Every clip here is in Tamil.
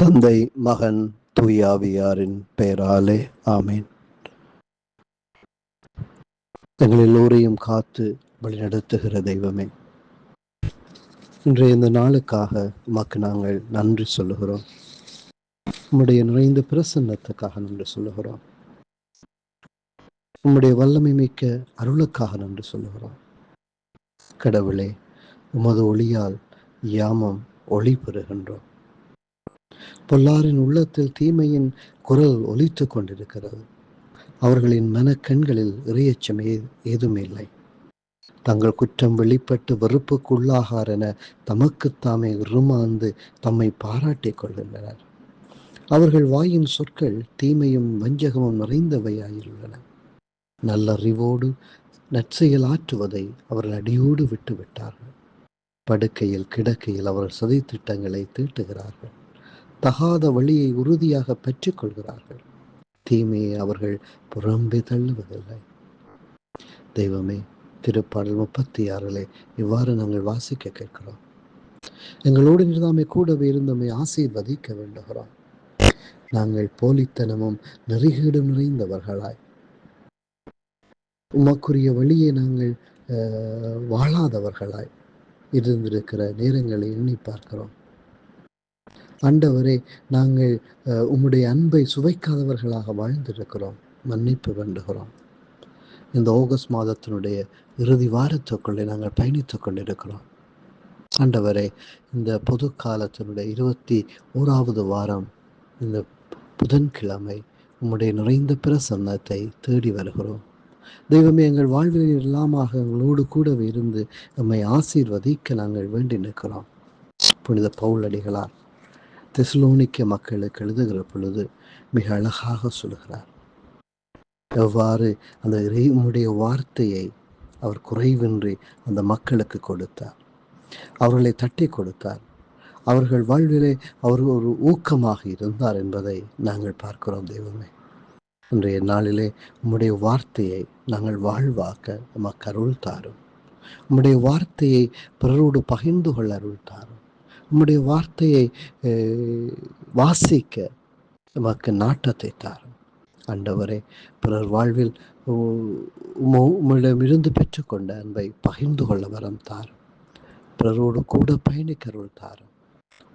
தந்தை மகன் தூயாவியாரின் பெயராலே ஆமேன். எங்கள் எல்லோரையும் காத்து வழிநடத்துகிற தெய்வமே இன்றைய இந்த நாளுக்காக உமக்கு நாங்கள் நன்றி சொல்லுகிறோம். உம்முடைய நிறைந்த பிரசன்னத்துக்காக நன்றி சொல்லுகிறோம். உம்முடைய வல்லமை மிக்க அருளுக்காக நன்றி சொல்லுகிறோம். கடவுளே உமது ஒளியால் யாமம் ஒளி பெறுகின்றோம். பொல்லாரின் உள்ளத்தில் தீமையின் குரல் ஒலித்துக் கொண்டிருக்கிறது. அவர்களின் மனக்கண்களில் இறையச்சம் ஏதும் இல்லை தங்கள் குற்றம் வெளிப்பட்டு வெறுப்புக்குள்ளாகார் என தமக்குத்தாமே உருமாந்து தம்மை பாராட்டிக் கொள்கின்றனர். அவர்கள் வாயின் சொற்கள் தீமையும் வஞ்சகமும் நிறைந்தவையாயுள்ளன நல்லறிவோடு நற்செயல் ஆற்றுவதை அவர்கள் அடியோடு விட்டுவிட்டார்கள். படுக்கையில் கிடக்கையில் அவர்கள் சதி திட்டங்களை தீட்டுகிறார்கள். தகாத வழியை உறுதியாக பெற்றுக்கொள்கிறார்கள் தீமையை அவர்கள் புறம்பே தள்ளுவதில்லை. தெய்வமே திருப்பாடல் முப்பத்தி ஆறிலே இவ்வாறு நாங்கள் வாசிக்க கேட்கிறோம். எங்களோடு நிறுதாமை கூடவே இருந்தமை ஆசீர்வதிக்க வேண்டுகிறோம். நாங்கள் போலித்தனமும் நெறிகேடும் நிறைந்தவர்களாய். உமக்குரிய வழியை நாங்கள் வாழாதவர்களாய். இருந்திருக்கிற நேரங்களை எண்ணி பார்க்கிறோம். ஆண்டவரே நாங்கள் உம்முடைய அன்பை சுவைக்காதவர்களாக வாழ்ந்திருக்கிறோம். மன்னிப்பு வேண்டுகிறோம். இந்த ஆகஸ்ட் மாதத்தினுடைய இறுதி வாரத்துக்குள்ளே நாங்கள் பயணித்துக் கொண்டிருக்கிறோம். ஆண்டவரே இந்த பொது காலத்தினுடைய இருபத்தி ஓராவது வாரம் இந்த புதன்கிழமை உம்முடைய நிறைந்த பிரசன்னத்தை தேடி வருகிறோம். தெய்வமே எங்கள் வாழ்வில் எல்லாமாக எங்களோடு கூடவே இருந்து நம்மை ஆசீர்வதிக்க நாங்கள் வேண்டி நிற்கிறோம். புனித பவுலடிகளார் தெசலோனிக்க மக்களுக்கு எழுதுகிற பொழுது மிக அழகாக சொல்கிறார் எவ்வாறு அந்த இறைவனுடைய வார்த்தையை அவர் குறைவின்றி அந்த மக்களுக்கு கொடுத்தார். அவர்களை தட்டி கொடுத்தார். அவர்கள் வாழ்விலே அவர் ஒரு ஊக்கமாக இருந்தார் என்பதை நாங்கள் பார்க்கிறோம் தெய்வமே. இன்றைய நாளிலே உம்முடைய வார்த்தையை நாங்கள் வாழ்வாக்க நமக்கு அருள் தாரும். உம்முடைய வார்த்தையை பிறரோடு பகிர்ந்து கொள்ள அருள் தாரும். உம்முடைய வார்த்தையை வாசிக்க நமக்கு நாட்டத்தை தாரும். ஆண்டவரே பிறர் வாழ்வில் உம்மிடமிருந்து பெற்றுக்கொண்ட அன்பை பகிர்ந்து கொள்ள வரம் தாரும். பிறரோடு கூட பயணிக்கிறவள் தாரும்.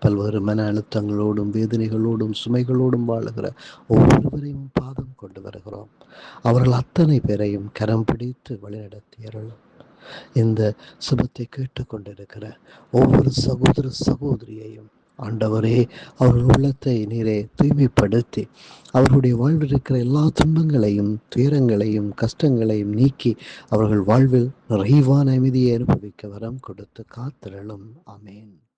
பல்வேறு மன அழுத்தங்களோடும் வேதனைகளோடும் சுமைகளோடும் வாழுகிற ஒவ்வொருவரையும் பாதம் கொண்டு வருகிறோம். அவர்கள் அத்தனை பேரையும் கரம் பிடித்து வழிநடத்தியருளும். இந்த சுபத்தை கேட்டுக்கொண்டிருக்கிற ஒவ்வொரு சகோதர சகோதரியையும் ஆண்டவரே அவர்கள் உள்ளத்தை நீரே தூய்மைப்படுத்தி அவர்களுடைய வாழ்வில் இருக்கிற எல்லா துன்பங்களையும் துயரங்களையும் கஷ்டங்களையும் நீக்கி அவர்கள் வாழ்வில் நிறைவான அமைதியை அனுபவிக்க வரம் கொடுத்து காத்திரளும். அமேன்